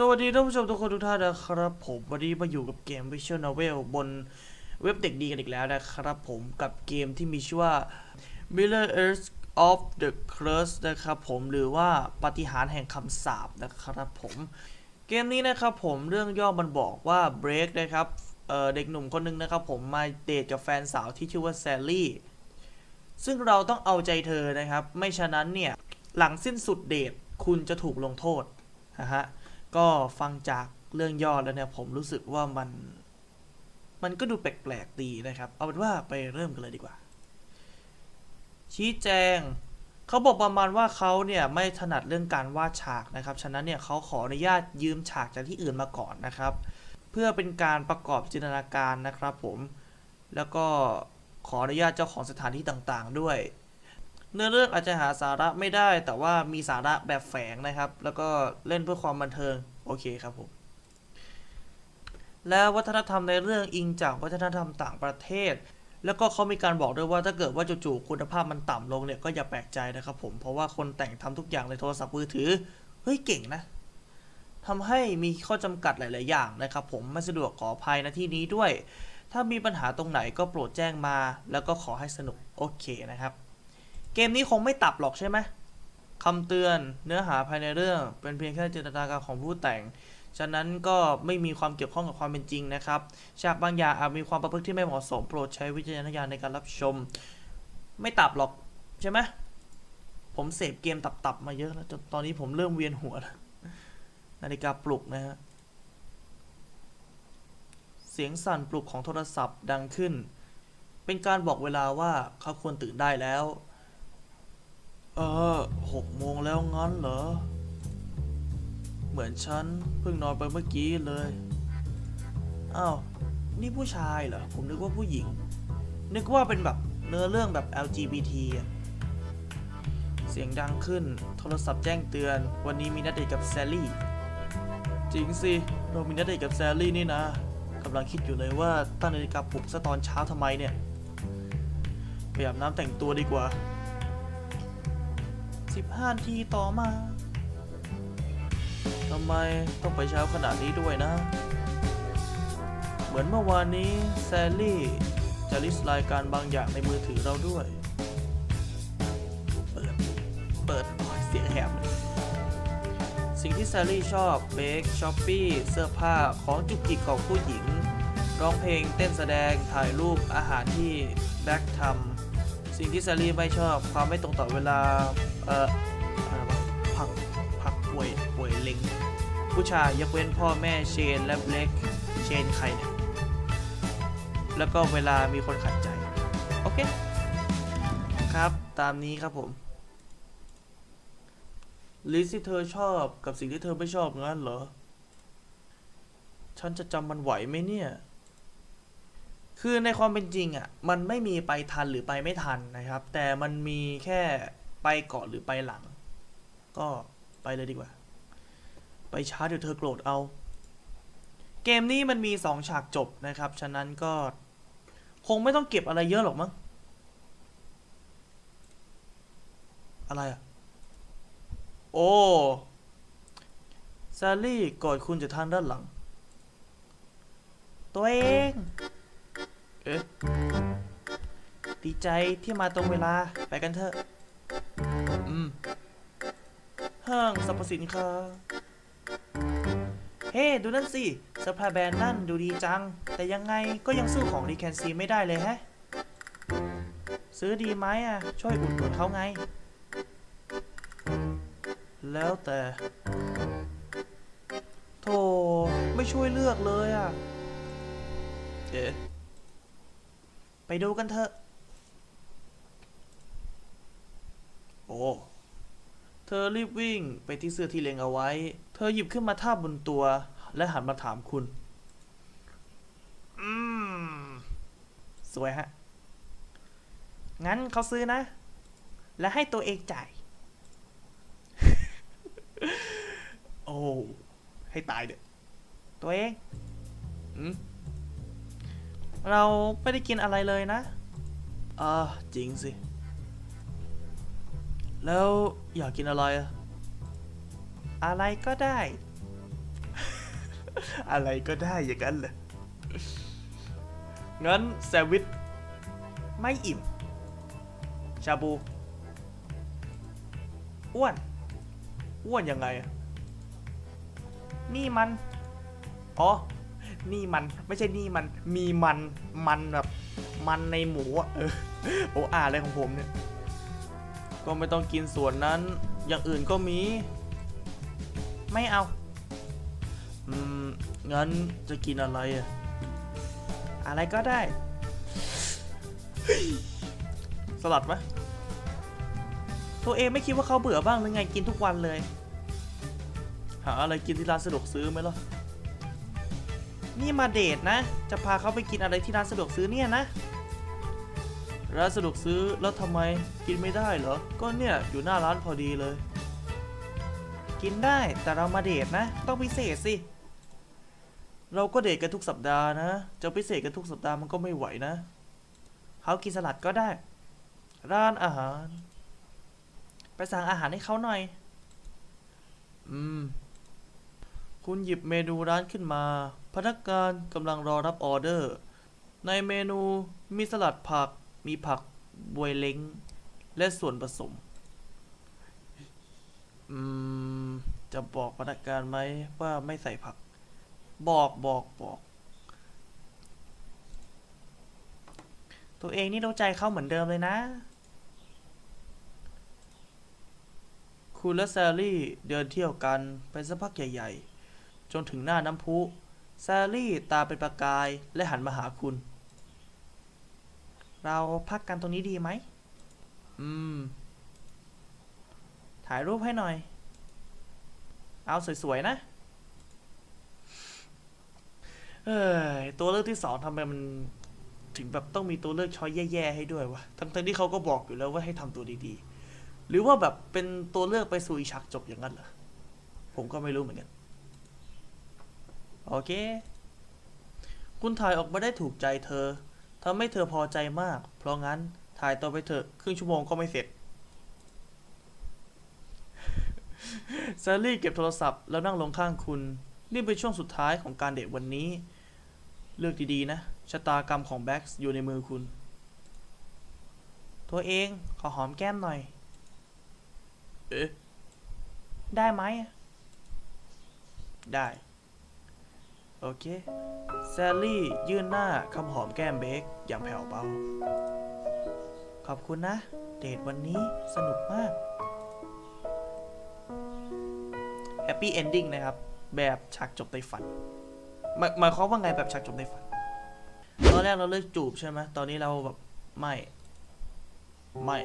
สวัสดีท่านผู้ชมทุกคนทุกท่านนะครับผมวันนี้มาอยู่กับเกม Visual Novel บนเว็บเด็กดีกันอีกแล้วนะครับผมกับเกมที่มีชื่อว่า Miller Earth of the Curse นะครับผมหรือว่าปฏิหารแห่งคำสาปนะครับผมเกมนี้นะครับผมเรื่องย่อมันบอกว่า Break นะครับเเด็กหนุ่มคนหนึงนะครับผมมาเดทกับแฟนสาวที่ชื่อว่าแซลลี่ซึ่งเราต้องเอาใจเธอนะครับ ไม่ฉะนั้นเนี่ยหลังสิ้นสุดเดทคุณจะถูกลงโทษนะฮะ ก็ฟังจากเรื่องย่อแล้วเนี่ยผมรู้สึกว่ามัน มันก็ดูแปลกๆดีนะครับ เอาเป็นว่าไปเริ่มกันเลยดีกว่า ชี้แจงเขาบอกประมาณว่าเขาเนี่ยไม่ถนัดเรื่องการวาดฉากนะครับ ฉะนั้นเนี่ยเขาขออนุญาตยืมฉากจากที่อื่นมาก่อนนะครับ เพื่อเป็นการประกอบจินตนาการนะครับผม แล้วก็ขออนุญาตเจ้าของสถานที่ต่างๆ ด้วย เนื้อเรื่องอาจจะหาสาระไม่ได้ แต่ว่ามีสาระแบบแฝงนะครับ แล้วก็เล่นเพื่อความบันเทิง โอเคครับผม แล้ววัฒนธรรมในเรื่องอิงจากวัฒนธรรมต่างประเทศ แล้วก็เขามีการบอกด้วยว่าถ้าเกิดว่าจู่ๆคุณภาพมันต่ำลงเนี่ยก็อย่าแปลกใจนะครับผม เพราะว่าคนแต่งทำทุกอย่างในโทรศัพท์มือถือ เฮ้ยเก่งนะทำให้มีข้อจำกัดหลาย ๆ อย่างนะครับ ผมไม่สะดวกขออภัยนะที่นี้ด้วย ถ้ามีปัญหาตรงไหนก็โปรดแจ้งมา แล้วก็ขอให้สนุกโอเคนะครับ เกมนี้คงไม่ตับหรอกใช่ไหมคำเตือนเนื้อหาภายในเรื่อง เป็นเพียงแค่จินตนาการของผู้แต่ง ฉะนั้นก็ไม่มีความเกี่ยวข้องกับความเป็นจริงนะครับฉากบางอย่างอาจมีความประพฤติที่ไม่เหมาะสมโปรดใช้วิจารณญาณในการรับชม ไม่ตับหรอกใช่ไหมผมเสพเกมตับๆมาเยอะแล้วจนตอนนี้ผมเริ่มเวียนหัวแล้วนาฬิกาปลุกนะฮะเสียงสั่นปลุกของโทรศัพท์ดังขึ้น เป็นการบอกเวลาว่าเขาควรตื่นได้แล้ว เออหกโมงแล้วงั้นเหรอ เหมือนฉันเพิ่งนอนไปเมื่อกี้เลย อ้าว นี่ผู้ชายเหรอ ผมนึกว่าผู้หญิง นึกว่าเป็นแบบเนื้อเรื่องแบบ LGBT อะเสียงดังขึ้น โทรศัพท์แจ้งเตือน วันนี้มีนัดเดทกับแซลลี่ จริงสิ เรามีนัดเดทกับแซลลี่นี่นะกำลังคิดอยู่เลยว่าตั้งนาฬิกาปลุกซะตอนเช้าทำไมเนี่ยไปอาบน้ำแต่งตัวดีกว่า 15นาทีต่อมาทำไมต้องไปเช้าขนาดนี้ด้วยนะ เหมือนเมื่อวานนี้แซลลี่จะลิสต์รายการบางอย่างในมือถือเราด้วย เปิด เปิดโอ้ยเสียงแหบสิ่งที่แซลลี่ชอบเบคช้อปปี้เสื้อผ้าของจุกจิกของผู้หญิง ร้องเพลงเต้นแสดงถ่ายรูปอาหารที่แบ็คทำสิ่งที่แซลลี่ไม่ชอบความไม่ตรงต่อเวลา เอ่ออะไรวะผักผักป่วยป่วยเล็ง ผู้ชายยกเว้นพ่อแม่เชนและเบลกเชนใครเนี่ยแล้วก็เวลามีคนขัดใจ โอเค ครับตามนี้ครับผมลิสที่เธอชอบกับสิ่งที่เธอไม่ชอบงั้นเหรอ ฉันจะจำมันไหวไหมเนี่ย คือในความเป็นจริงอะ มันไม่มีไปทันหรือไปไม่ทันนะครับ แต่มันมีแค่ ไปก่อนหรือไปหลัง ก็ไปเลยดีกว่า ไปช้าเดี๋ยวเธอโกรธเอา เกมนี้มันมีสองฉากจบนะครับ ฉะนั้นก็คงไม่ต้องเก็บอะไรเยอะหรอกมั้ง อะไรอะโอ้ ซาลี่กอดคุณจากทางด้านหลัง ตัวเอง เอ๊ะดีใจที่มาตรงเวลา ไปกันเถอะอืม ห้างสรรพสินค้า เฮ้ดูนั่นสิสปายแบรนด์นั่นดูดีจัง แต่ยังไงก็ยังสู้ของดีแคนซีไม่ได้เลยแฮะ ซื้อดีไหมอะ ช่วยอุดหนุนเขาไง แล้วแต่โธ่ไม่ช่วยเลือกเลยอะ เอ๊ะไปดูกันเถอะ โอ้ เธอรีบวิ่งไปที่เสื้อที่เล็งเอาไว้ เธอหยิบขึ้นมาทาบบนตัว และหันมาถามคุณ อืม สวยฮะ งั้นเขาซื้อนะ และให้ตัวเองจ่าย โอ้ ให้ตายเด้อตัวเอง อืม เราไม่ได้กินอะไรเลยนะ อ่า จริงสิ แล้วอยากกินอะไรอะอะไรก็ได้ อะไรก็ได้อย่างนั้นเหรองั้นแซนด์วิชไม่อิ่ม ชาบู อ้วน อ้วนยังไงอะนี่มัน อ๋อ นี่มันไม่ใช่นี่มัน มีมัน มันแบบ มันในหมูอะเออผมอ่านอะไรของผมเนี่ย ก็ไม่ต้องกินส่วนนั้น อย่างอื่นก็มี ไม่เอา อืม งั้นจะกินอะไรอะอะไรก็ได้เฮ้ยสลัดไหมตัวเองไม่คิดว่าเขาเบื่อบ้างหรือไงกินทุกวันเลย หาอะไรกินที่ร้านสะดวกซื้อไหมล่ะ นี่มาเดทนะ จะพาเขาไปกินอะไรที่ร้านสะดวกซื้อเนี่ยนะ ร้านสะดวกซื้อแล้วทำไมกินไม่ได้เหรอ ก็เนี่ยอยู่หน้าร้านพอดีเลย กินได้แต่เรามาเดทนะ ต้องพิเศษสิ เราก็เดทกันทุกสัปดาห์นะจะพิเศษกันทุกสัปดาห์มันก็ไม่ไหวนะเขากินสลัดก็ได้ ร้านอาหาร ไปสั่งอาหารให้เขาหน่อย อืม คุณหยิบเมนูร้านขึ้นมา พนักงานกำลังรอรับออเดอร์ ในเมนูมีสลัดผัก มีผักบวยเล้ง และส่วนผสม อืม จะบอกพนักงานไหมว่าไม่ใส่ผัก บอกบอกบอก ตัวเองนี่รู้ใจเขาเหมือนเดิมเลยนะ คุณและแซลลี่เดินเที่ยวกันไปสักพักใหญ่ ๆ จนถึงหน้าน้ำพุ แซลลี่ตาเป็นประกายและหันมาหาคุณ เราพักกันตรงนี้ดีไหม อืม ถ่ายรูปให้หน่อย เอาสวยๆนะ เอ้ย ตัวเลือกที่สองทำไมมันถึงแบบต้องมีตัวเลือกช้อยแย่ๆให้ด้วยวะ ทั้งๆที่เขาก็บอกอยู่แล้วว่าให้ทำตัวดีๆ หรือว่าแบบเป็นตัวเลือกไปสู่อีกฉากจบอย่างนั้นเหรอ ผมก็ไม่รู้เหมือนกัน โอเค คุณถ่ายออกมาได้ถูกใจเธอ ทำให้เธอพอใจมาก เพราะงั้นถ่ายต่อไปเถอะครึ่งชั่วโมงก็ไม่เสร็จแซลลี่เก็บโทรศัพท์แล้วนั่งลงข้างคุณ นี่เป็นช่วงสุดท้ายของการเดทวันนี้ เลือกดีๆนะ ชะตากรรมของแบ็กซ์อยู่ในมือคุณ ตัวเองขอหอมแก้มหน่อย เอ๊ะ ได้ไหม ได้ โอเค แซลลี่ยื่นหน้าคำหอมแก้มเบคอย่างแผ่วเบา ขอบคุณนะ เดทวันนี้สนุกมาก แฮปปี้เอนดิ้งนะครับ แบบฉากจบในฝันหมายหมายความว่าไงแบบฉากจบในฝัน ตอนแรกเราเลือกจูบใช่ไหม ตอนนี้เราแบบ ไม่ ไม่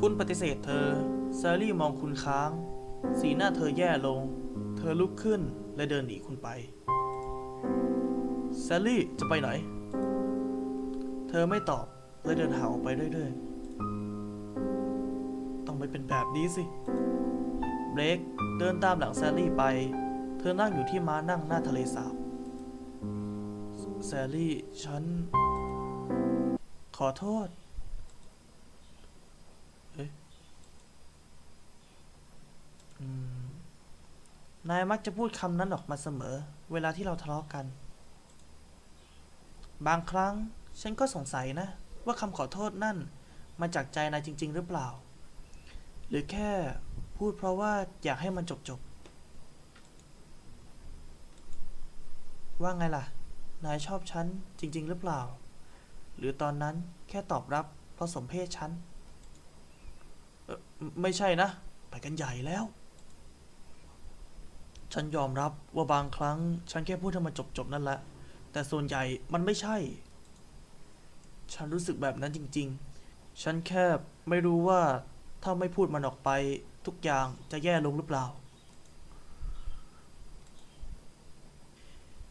คุณปฏิเสธเธอ แซลลี่มองคุณค้าง สีหน้าเธอแย่ลง เธอลุกขึ้น และเดินหนีคุณไปแซลลี่จะไปไหน เธอไม่ตอบและเดินห่าออกไปเรื่อยๆ ต้องไม่เป็นแบบนี้สิ เบรกเดินตามหลังแซลลี่ไป เธอนั่งอยู่ที่ม้านั่งหน้าทะเลสาบ แซลลี่ ฉัน ขอโทษ เอ๊ะ อืม นายมักจะพูดคำนั้นออกมาเสมอ เวลาที่เราทะเลาะกัน บางครั้งฉันก็สงสัยนะ ว่าคำขอโทษนั่น มาจากใจนายจริง ๆ หรือเปล่า หรือแค่พูดเพราะว่าอยากให้มันจบๆว่าไงล่ะ นายชอบฉันจริง ๆ หรือเปล่า หรือตอนนั้นแค่ตอบรับเพราะสมเพศฉันไม่ใช่นะ ไปกันใหญ่แล้ว ฉันยอมรับว่าบางครั้ง ฉันแค่พูดให้มันจบๆนั่นแหละ แต่ส่วนใหญ่มันไม่ใช่ ฉันรู้สึกแบบนั้นจริง ๆ ฉันแค่ไม่รู้ว่าถ้าไม่พูดมันออกไปทุกอย่างจะแย่ลงหรือเปล่า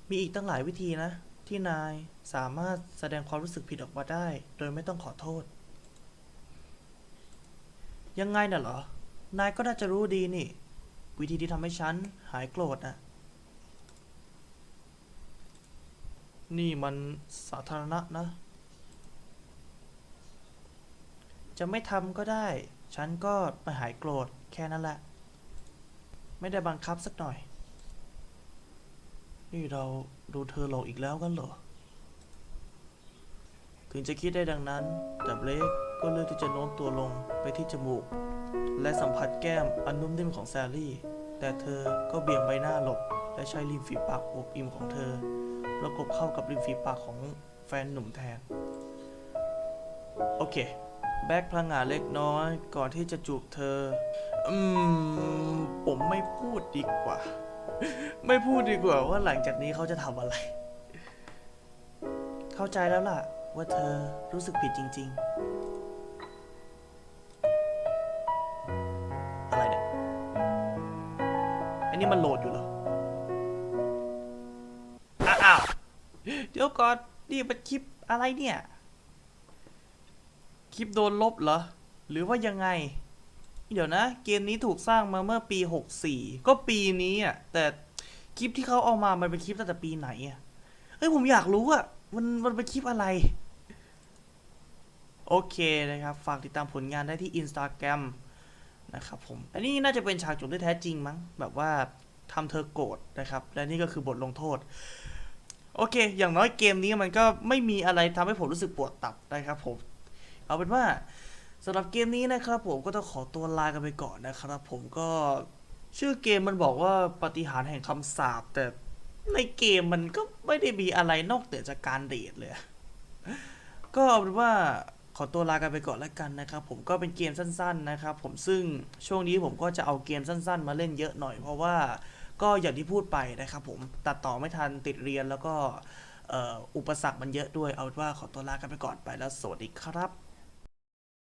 มีอีกตั้งหลายวิธีนะ ที่นายสามารถแสดงความรู้สึกผิดออกมาได้ โดยไม่ต้องขอโทษ ยังไงน่ะเหรอ นายก็น่าจะรู้ดีนี่ วิธีที่ทำให้ฉันหายโกรธนะนี่มันสาธารณะนะ จะไม่ทำก็ได้ ฉันก็ไปหายโกรธแค่นั้นแหละ ไม่ได้บังคับสักหน่อย นี่เราดนเธอหลอกอีกแล้วกันเหรอ ถึงจะคิดได้ดังนั้น แต่เบลกก็เลือกที่จะโน้มตัวลงไปที่จมูก และสัมผัสแก้มอันนุ่มนิ่มของแซลลี่ แต่เธอก็เบี่ยงใบหน้าหลบ และใช้ริมฝีปากอวบอิ่มของเธอ ประกบเข้ากับริมฝีปากของแฟนหนุ่มแทน โอเค แบกพลังงานเล็กน้อยก่อนที่จะจูบเธอ อืม ผมไม่พูดดีกว่า ไม่พูดดีกว่าว่าหลังจากนี้เขาจะทำอะไร เข้าใจแล้วล่ะ ว่าเธอรู้สึกผิดจริง ๆ นนี้มันโหลดอยู่เหรอ อ้าว เดี๋ยวก่อน นี่มันคลิปอะไรเนี่ย คลิปโดนลบเหรอ หรือว่ายังไง เดี๋ยวนะ เกมนี้ถูกสร้างมาเมื่อปี 64 ก็ปีนี้อะ แต่คลิปที่เขาเอามา มันเป็นคลิปตั้งแต่ปีไหนอะเฮ้ยผมอยากรู้อะ มันมันเป็นคลิปอะไรโอเคนะครับ ฝากติดตามผลงานได้ที่ Instagram นะครับผม อันนี้น่าจะเป็นฉากจบที่แท้จริงมั้ง แบบว่าทำเธอโกรธนะครับ และนี่ก็คือบทลงโทษ โอเค อย่างน้อยเกมนี้มันก็ไม่มีอะไรทำให้ผมรู้สึกปวดตับนะครับผม เอาเป็นว่าสำหรับเกมนี้นะครับผมก็ต้องขอตัวลากันไปก่อนนะครับผมก็ชื่อเกมมันบอกว่าปฏิหารแห่งคำสาปแต่ในเกมมันก็ไม่ได้มีอะไรนอกเหนือจากการเดทเลย ก็เอาเป็นว่า ขอตัวลากันไปก่อนแล้วกันนะครับ ผมก็เป็นเกมสั้น ๆนะครับ ผมซึ่งช่วงนี้ผมก็จะเอาเกมสั้น ๆ มาเล่นเยอะหน่อย เพราะว่าก็อย่างที่พูดไปนะครับ ผมตัดต่อไม่ทันติดเรียนแล้วก็อุปสรรคมันเยอะด้วยเอาว่าขอตัวลากันไปก่อนไปแล้วสวัสดีครับ